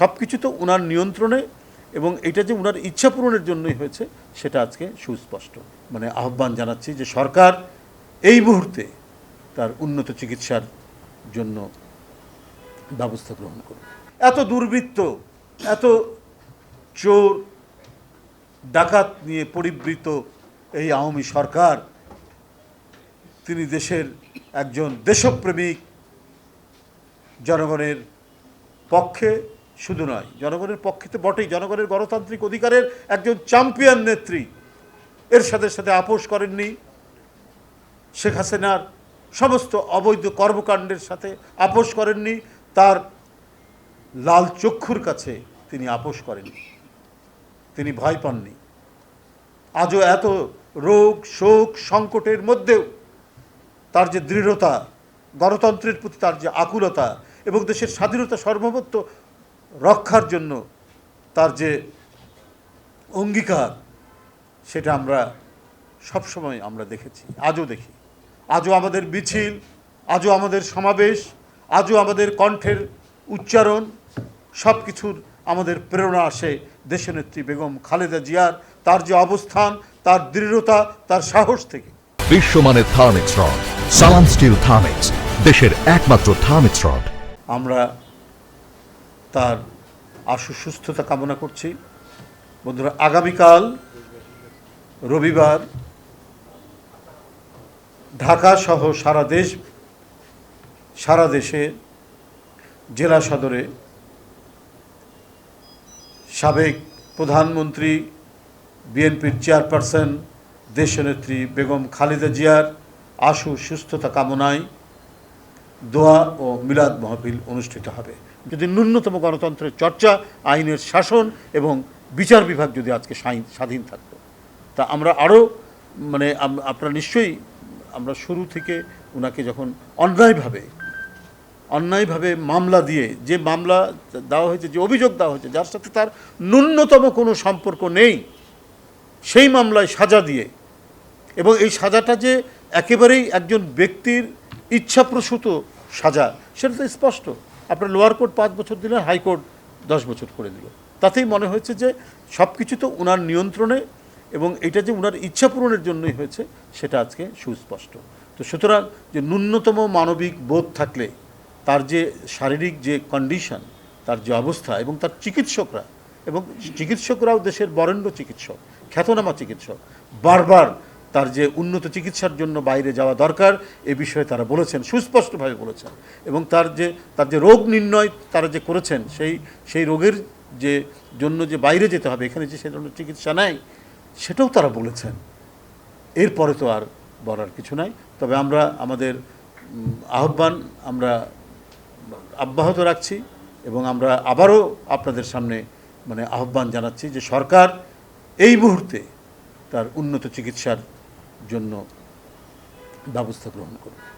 সব কিছু তো ওনার নিয়ন্ত্রণে এবং এটা যে ওনার ইচ্ছা পূরণের জন্যই হয়েছে, সেটা আজকে সুস্পষ্ট। মানে আহ্বান জানাচ্ছি যে সরকার এই মুহূর্তে তার উন্নত চিকিৎসার জন্য ব্যবস্থা গ্রহণ করুন এত দুর্বৃত্ত, এত চোর, ডাকাত নিয়ে পরিবৃত এই আওয়ামী সরকার, তিনি দেশের একজন দেশপ্রেমিক জনগণের পক্ষে শুধু নয়, জনগণের পক্ষে তো বটেই। জনগণের গণতান্ত্রিক অধিকারের একজন চ্যাম্পিয়ন নেত্রী এর সাথে সাথে আপোষ করেননি। শেখ হাসিনার সমস্ত অবৈধ কর্মকাণ্ডের সাথে আপোষ করেননি। তার লাল চক্ষুর কাছে তিনি আপোষ করেননি। তিনি ভয় পাননি। আজও এত রোগ, শোক, সংকটের মধ্যেও তার যে দৃঢ়তা, গণতন্ত্রের প্রতি তার যে আকুলতা এবং দেশের স্বাধীনতা সর্বভৌমত্ব রক্ষার জন্য তার যে অঙ্গীকার সেটা আমরা সবসময় আমরা দেখেছি আজও দেখি। আজও আমাদের মিছিল আজও আমাদের সমাবেশ আজও আমাদের কণ্ঠের উচ্চারণ সব কিছুর আমাদের প্রেরণা আসে দেশনেত্রী বেগম খালেদা জিয়ার তার যে অবস্থান তার দৃঢ়তা তার সাহস থেকে। বিশ্বমানের Thermex rod Salam steel Thermex দেশের একমাত্র থার্মিক্স রড। আমরা তার আশু সুস্থতা কামনা করছি। বন্ধুরা, আগামীকাল রবিবার ঢাকা সহ সারা দেশ, সারা দেশে জেলা সদরে সাবেক প্রধানমন্ত্রী, বিএনপির চেয়ারপারসন, দেশনেত্রী বেগম খালেদা জিয়ার আশু সুস্থতা কামনায় দোয়া ও মিলাদ মাহফিল অনুষ্ঠিত হবে। যদি ন্যূনতম গণতন্ত্রের চর্চা, আইনের শাসন এবং বিচার বিভাগ যদি আজকে স্বাধীন- থাকতো, তা আমরা আরও মানে আপনারা নিশ্চয়ই আমরা শুরু থেকে ওনাকে যখন অন্যায়ভাবে অন্যায়ভাবে মামলা দিয়ে যে মামলা দেওয়া হয়েছে, যে অভিযোগ দেওয়া হয়েছে, যার সাথে তার ন্যূনতম কোনো সম্পর্ক নেই, সেই মামলায় সাজা দিয়ে এবং এই সাজাটা যে একেবারেই একজন ব্যক্তির ইচ্ছাপ্রসূত সাজা, সেটা তো স্পষ্ট। আপনার লোয়ার কোর্ট পাঁচ বছর দিলেন হাইকোর্ট দশ বছর করে দিল। তাতেই মনে হয়েছে যে সব কিছু তো ওনার নিয়ন্ত্রণে এবং এটা যে ওনার ইচ্ছা পূরণের জন্যই হয়েছে, সেটা আজকে সুস্পষ্ট। তো সুতরাং যে ন্যূনতম মানবিক বোধ থাকলে, তার যে শারীরিক যে কন্ডিশন তার যে অবস্থা এবং তার চিকিৎসকরা, এবং চিকিৎসকরাও দেশের বরেণ্য চিকিৎসক, খ্যাতনামা চিকিৎসক, বারবার তার যে উন্নত চিকিৎসার জন্য বাইরে যাওয়া দরকার, এ বিষয়ে তারা বলেছেন, সুস্পষ্টভাবে বলেছেন। এবং তার যে তার যে রোগ নির্ণয় তারা যে করেছেন, সেই সেই রোগের যে জন্য যে বাইরে যেতে হবে, এখানে যে সে ধরনের চিকিৎসা নেয় সেটাও তারা বলেছেন। এরপরে তো আর বলার কিছু নাই। তবে আমরা, আমাদের আহ্বান আমরা অব্যাহত রাখছি এবং আমরা আবারও আপনাদের সামনে মানে আহ্বান জানাচ্ছি যে সরকার এই মুহূর্তে তার উন্নত চিকিৎসার জন্য ব্যবস্থা গ্রহণ করুন।